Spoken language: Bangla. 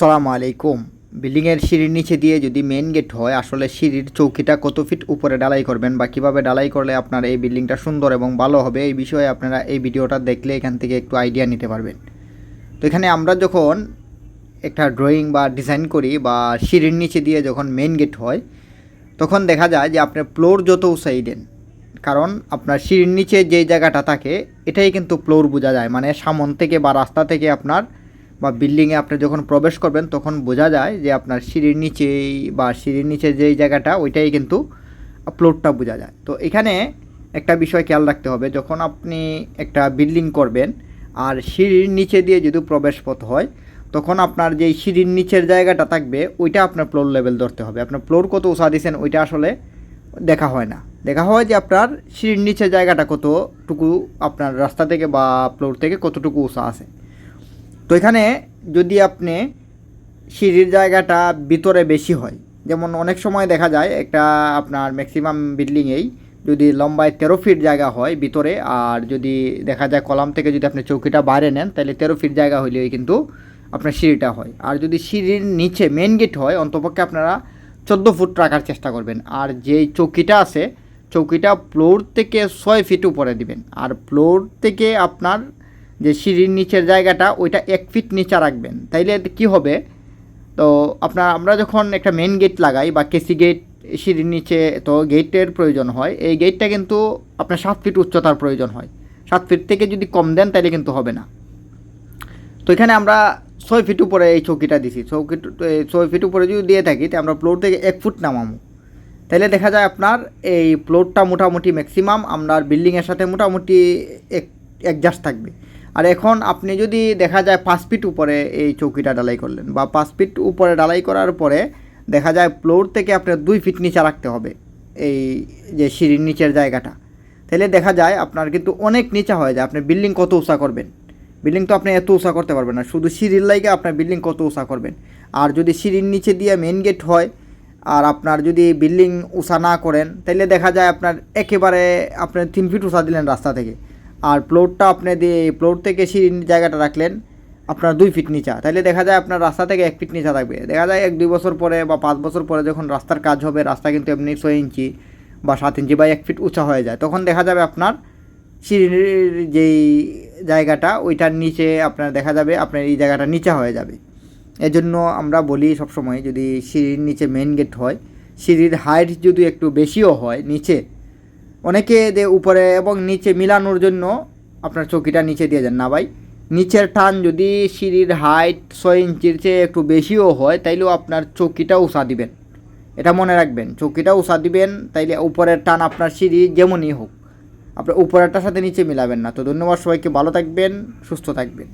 সালাম আলাইকুম। বিল্ডিংয়ের সিঁড়ির নিচে দিয়ে যদি মেন গেট হয়, আসলে সিঁড়ির চৌকিটা কত ফিট উপরে ডালাই করবেন বা কীভাবে ডালাই করলে আপনার এই বিল্ডিংটা সুন্দর এবং ভালো হবে, এই বিষয়ে আপনারা এই ভিডিওটা দেখলে এখান থেকে একটু আইডিয়া নিতে পারবেন। তো এখানে আমরা যখন একটা ড্রয়িং বা ডিজাইন করি বা সিঁড়ির নিচে দিয়ে যখন মেন গেট হয়, তখন দেখা যায় যে আপনার ফ্লোর যত উঁচাই দেন, কারণ আপনার সিঁড়ির নিচে যে জায়গাটা থাকে, এটাই কিন্তু ফ্লোর বোঝা যায়। মানে সামন থেকে বা রাস্তা থেকে আপনার বা বিল্ডিংয়ে আপনি যখন প্রবেশ করবেন, তখন বোঝা যায় যে আপনার সিঁড়ির নিচেই বা সিঁড়ির নিচে যেই জায়গাটা, ওইটাই কিন্তু ফ্লোরটা বোঝা যায়। তো এখানে একটা বিষয় খেয়াল রাখতে হবে, যখন আপনি একটা বিল্ডিং করবেন আর সিঁড়ির নিচে দিয়ে যদি প্রবেশ পথ হয়, তখন আপনার যেই সিঁড়ির নিচের জায়গাটা থাকবে, ওইটা আপনার ফ্লোর লেভেল ধরতে হবে। আপনার ফ্লোর কত উঁচা দিয়েছেন, ওইটা আসলে দেখা হয় না। দেখা হয় যে আপনার সিঁড়ির নিচের জায়গাটা কতটুকু আপনার রাস্তা থেকে বা ফ্লোর থেকে কতটুকু উঁচা আছে। তো এখানে যদি আপনি সিঁড়ির জায়গাটা ভিতরে বেশি হয়, যেমন অনেক সময় দেখা যায় একটা আপনার ম্যাক্সিমাম বিল্ডিংয়েই যদি লম্বায় তেরো ফিট জায়গা হয় ভিতরে, আর যদি দেখা যায় কলাম থেকে যদি আপনি চৌকিটা বাইরে নেন, তাহলে তেরো ফিট জায়গা হইলেই কিন্তু আপনার সিঁড়িটা হয়। আর যদি সিঁড়ির নিচে মেন গেট হয়, অন্তপক্ষে আপনারা চোদ্দ ফুট রাখার চেষ্টা করবেন। আর যেই চৌকিটা আছে, চৌকিটা ফ্লোর থেকে ছয় ফিট উপরে দিবেন। আর ফ্লোর থেকে আপনার যে সিঁড়ির নিচের জায়গাটা ওইটা এক ফিট নিচে রাখবেন। তাইলে কি হবে? তো আপনার, আমরা যখন একটা মেন গেট লাগাই বা কেসি গেট সিঁড়ির নিচে, তো গেটের প্রয়োজন হয়। এই গেটটা কিন্তু আপনার সাত ফিট উচ্চতার প্রয়োজন হয়। সাত ফিট থেকে যদি কম দেন তাহলে কিন্তু হবে না। তো এখানে আমরা ছয় ফিট উপরে এই চৌকিটা দিছি। চৌকি ছয় ফিট উপরে যদি দিয়ে থাকি, তো আমরা ফ্লোর থেকে এক ফুট নামাবো তাহলে দেখা যায় আপনার এই ফ্লোরটা মোটামুটি ম্যাক্সিমাম আপনার বিল্ডিংয়ের সাথে মোটামুটি এক অ্যাডজাস্ট থাকবে। আর এখন আপনি যদি দেখা যায় পাঁচ ফিট উপরে এই চৌকিটা ডালাই করলেন বা পাঁচ ফিট উপরে ডালাই করার পরে দেখা যায় ফ্লোর থেকে আপনার দুই ফিট নিচে রাখতে হবে এই যে সিঁড়ির নিচের জায়গাটা। তাহলে দেখা যায় আপনার কিন্তু অনেক নিচা হয়ে যায়। আপনি বিল্ডিং কত উঁচা করবেন? বিল্ডিং তো আপনি এত উঁচা করতে পারবেন না। শুধু সিঁড়ির লাইগে আপনার বিল্ডিং কত উঁচা করবেন। আর যদি সিঁড়ির নিচে দিয়ে মেন গেট হয় আর আপনার যদি বিল্ডিং উঁচা না করেন, তাহলে দেখা যায় আপনার একেবারে আপনার তিন ফিট উঁচা দিলেন রাস্তা থেকে। আর প্লটটা আপনি দিয়ে প্লট থেকে সিঁড়ির জায়গাটা রাখলেন, আপনার দুই ফিট নিচা। তাহলে দেখা যায় আপনার রাস্তা থেকে এক ফিট নিচা থাকবে। দেখা যায় এক, দুই বছর পরে বা পাঁচ বছর পরে যখন রাস্তার কাজ হবে, রাস্তা কিন্তু এমনি ছয় ইঞ্চি বা সাত ইঞ্চি বা এক ফিট উঁচা হয়ে যায়। তখন দেখা যাবে আপনার সিঁড়ির যেই জায়গাটা, ওইটার নিচে আপনার দেখা যাবে আপনার এই জায়গাটা নিচা হয়ে যাবে। এজন্য আমরা বলি সবসময় যদি সিঁড়ির নিচে মেন গেট হয়, সিঁড়ির হাইট যদি একটু বেশিও হয়, নিচে অনেকে যে উপরে এবং নিচে মিলানোর জন্য আপনার চৌকিটা নিচে দিয়ে যান না ভাই, নিচের টান যদি সিঁড়ির হাইট ছয় ইঞ্চির চেয়ে একটু বেশিও হয়, তাইলেও আপনার চৌকিটা উষা দিবেন। এটা মনে রাখবেন, চৌকিটা উষা দিবেন, তাইলে উপরের টান আপনার সিঁড়ি যেমনই হোক। আপনার উপরেরটার সাথে নিচে মিলাবেন না। তো ধন্যবাদ সবাইকে, ভালো থাকবেন, সুস্থ থাকবেন।